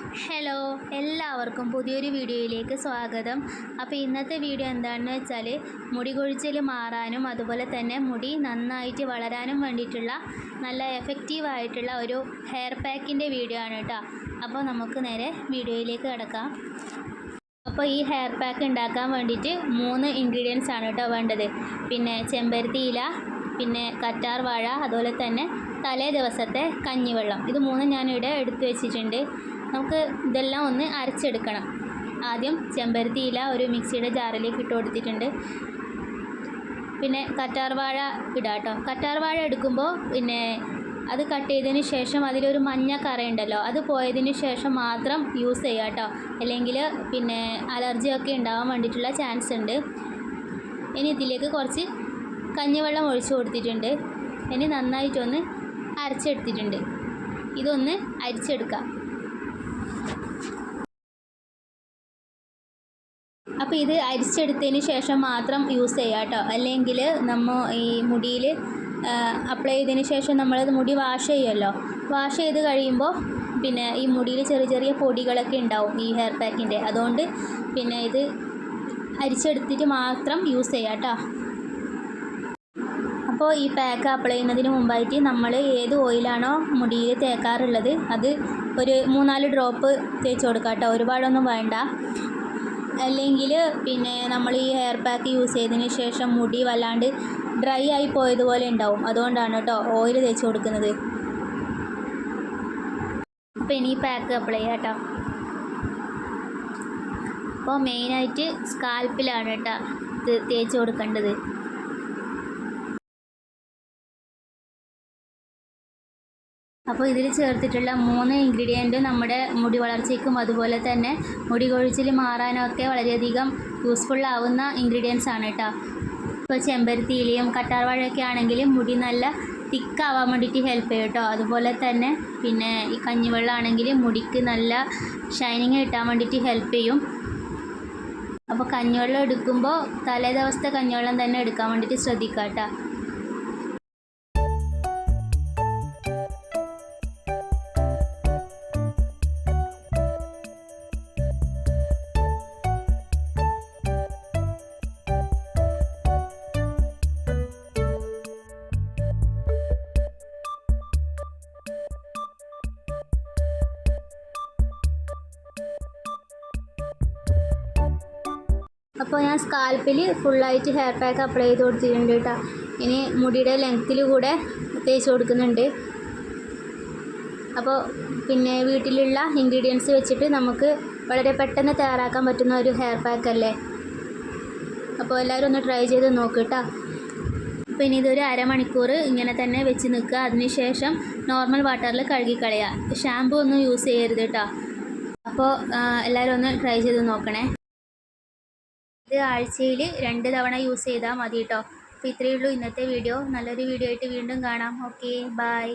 Hello എല്ലാവർക്കും പുതിയൊരു വീഡിയോയിലേക്ക് സ്വാഗതം. അപ്പോൾ ഇന്നത്തെ വീഡിയോ എന്താണെന്ന് വെച്ചാൽ മുടി കൊഴിച്ചിൽ മാറാനും അതുപോലെ തന്നെ മുടി നന്നായിട്ട് വളരാനും വേണ്ടിയിട്ടുള്ള നല്ല എഫക്റ്റീവ് ആയിട്ടുള്ള ഒരു ഹെയർ പാക്കിന്റെ വീഡിയോ ആണ് കേട്ടോ. അപ്പോൾ നമുക്ക് നേരെ വീഡിയോയിലേക്ക് കിടക്കാം. അപ്പോൾ ഈ ഹെയർ പാക്ക് ഉണ്ടാക്കാൻ വേണ്ടിയിട്ട് മൂന്ന് ഇൻഗ്രീഡിയൻസ് ആണ് കേട്ടോ വേണ്ടത്. പിന്നെ ചെമ്പരത്തി ഇല പിന്നെ കറ്റാർ വാഴ അതുപോലെ തന്നെ തലേ ദിവസത്തെ കഞ്ഞിവെള്ളം. ഇത് മൂന്നും ഞാനിവിടെ എടുത്തു വെച്ചിട്ടുണ്ട്. നമുക്ക് ഇതെല്ലാം ഒന്ന് അരച്ചെടുക്കണം. ആദ്യം ചെമ്പരത്തി ഇല ഒരു മിക്സിയുടെ ജാറിലേക്ക് ഇട്ട് കൊടുത്തിട്ടുണ്ട്. പിന്നെ കറ്റാർവാഴ ഇടാം കേട്ടോ. കറ്റാർ വാഴ എടുക്കുമ്പോൾ പിന്നെ അത് കട്ട് ചെയ്തതിന് ശേഷം അതിലൊരു മഞ്ഞ കറയുണ്ടല്ലോ അത് പോയതിന് ശേഷം മാത്രം യൂസ് ചെയ്യുക കേട്ടോ. അല്ലെങ്കിൽ പിന്നെ അലർജിയൊക്കെ ഉണ്ടാവാൻ വേണ്ടിയിട്ടുള്ള ചാൻസ് ഉണ്ട്. ഇനി ഇതിലേക്ക് കുറച്ച് കഞ്ഞിവെള്ളം ഒഴിച്ചു കൊടുത്തിട്ടുണ്ട്. ഇനി നന്നായിട്ടൊന്ന് അരച്ചെടുത്തിട്ടുണ്ട്. ഇതൊന്ന് അരിച്ചെടുക്കാം. അപ്പോൾ ഇത് അരിച്ചെടുത്തതിന് ശേഷം മാത്രം യൂസ് ചെയ്യുക കേട്ടോ. അല്ലെങ്കിൽ നമ്മൾ ഈ മുടിയിൽ അപ്ലൈ ചെയ്തതിന് ശേഷം നമ്മൾ മുടി വാഷ് ചെയ്യുമല്ലോ. വാഷ് ചെയ്ത് കഴിയുമ്പോൾ പിന്നെ ഈ മുടിയിൽ ചെറിയ ചെറിയ പൊടികളൊക്കെ ഉണ്ടാവും ഈ ഹെയർ പാക്കിന്റെ അതുകൊണ്ട് പിന്നെ ഇത് അരിച്ചെടുത്തിട്ട് മാത്രം യൂസ് ചെയ്യുക കേട്ടോ. അപ്പോൾ ഈ പാക്ക് അപ്ലൈ ചെയ്യുന്നതിന് മുമ്പായിട്ട് നമ്മൾ ഏത് ഓയിലാണോ മുടിയിൽ തേക്കാറുള്ളത് അത് ഒരു മൂന്നാൽ ഡ്രോപ്പ് തേച്ച് കൊടുക്കാം കേട്ടോ. ഒരുപാടൊന്നും വേണ്ട. അല്ലെങ്കിൽ പിന്നെ നമ്മൾ ഈ ഹെയർ പാക്ക് യൂസ് ചെയ്തതിന് ശേഷം മുടി വല്ലാണ്ട് ഡ്രൈ ആയി പോയതുപോലെ ഉണ്ടാവും. അതുകൊണ്ടാണ് കേട്ടോ ഓയിൽ തേച്ച് കൊടുക്കുന്നത്. അപ്പോൾ ഇനി പാക്ക് അപ്ലൈ ചെയ്യാം കേട്ടോ. അപ്പോൾ മെയിനായിട്ട് സ്കാൽപ്പിലാണ് കേട്ടോ തേച്ച് കൊടുക്കേണ്ടത്. അപ്പോൾ ഇതിൽ ചേർത്തിട്ടുള്ള മൂന്ന് ഇൻഗ്രീഡിയന്റ് നമ്മുടെ മുടി വളർച്ചയ്ക്കും അതുപോലെ തന്നെ മുടി കൊഴിച്ചിൽ മാറാനൊക്കെ വളരെയധികം യൂസ്ഫുൾ ആവുന്ന ഇൻഗ്രീഡിയൻസ് ആണ് കേട്ടോ. ഇപ്പോൾ ചെമ്പരത്തിയിലയും കറ്റാർവാഴയൊക്കെ ആണെങ്കിലും മുടി നല്ല തിക്കാവാൻ വേണ്ടിയിട്ട് ഹെൽപ്പ് ചെയ്യും കേട്ടോ. അതുപോലെ തന്നെ പിന്നെ ഈ കഞ്ഞിവെള്ളം ആണെങ്കിൽ മുടിക്ക് നല്ല ഷൈനിങ് കിട്ടാൻ വേണ്ടിയിട്ട് ഹെൽപ്പ് ചെയ്യും. അപ്പോൾ കഞ്ഞിവെള്ളം എടുക്കുമ്പോൾ തലേ ദിവസത്തെ കഞ്ഞിവെള്ളം തന്നെ എടുക്കാൻ വേണ്ടിയിട്ട് ശ്രദ്ധിക്കാം കേട്ടോ. അപ്പോൾ ഞാൻ സ്കാൽപ്പിൽ ഫുള്ളായിട്ട് ഹെയർ പാക്ക് അപ്ലൈ ചെയ്ത് കൊടുത്തിട്ടുണ്ട് കേട്ടോ. ഇനി മുടിയുടെ ലെങ്ത്തിൽ കൂടെ തേച്ച് കൊടുക്കുന്നുണ്ട്. അപ്പോൾ പിന്നെ വീട്ടിലുള്ള ഇൻഗ്രീഡിയൻസ് വെച്ചിട്ട് നമുക്ക് വളരെ പെട്ടെന്ന് തയ്യാറാക്കാൻ പറ്റുന്ന ഒരു ഹെയർ പാക്ക് അല്ലേ? അപ്പോൾ എല്ലാവരും ഒന്ന് ട്രൈ ചെയ്ത് നോക്ക് കേട്ടോ അപ്പോൾ ഇനി ഇതൊരു അരമണിക്കൂർ ഇങ്ങനെ തന്നെ വെച്ച് നിൽക്കുക. അതിനുശേഷം നോർമൽ വാട്ടറിൽ കഴുകി കളയുക. ഷാമ്പു ഒന്നും യൂസ് ചെയ്യരുത് കേട്ടോ അപ്പോൾ എല്ലാവരും ഒന്ന് ട്രൈ ചെയ്ത് നോക്കണേ. ഇത് ആഴ്ചയിൽ രണ്ട് തവണ യൂസ് ചെയ്താൽ മതി കേട്ടോ അപ്പോൾ ഇത്രയേ ഉള്ളൂ ഇന്നത്തെ വീഡിയോ. നല്ലൊരു വീഡിയോ ആയിട്ട് വീണ്ടും കാണാം. Okay bye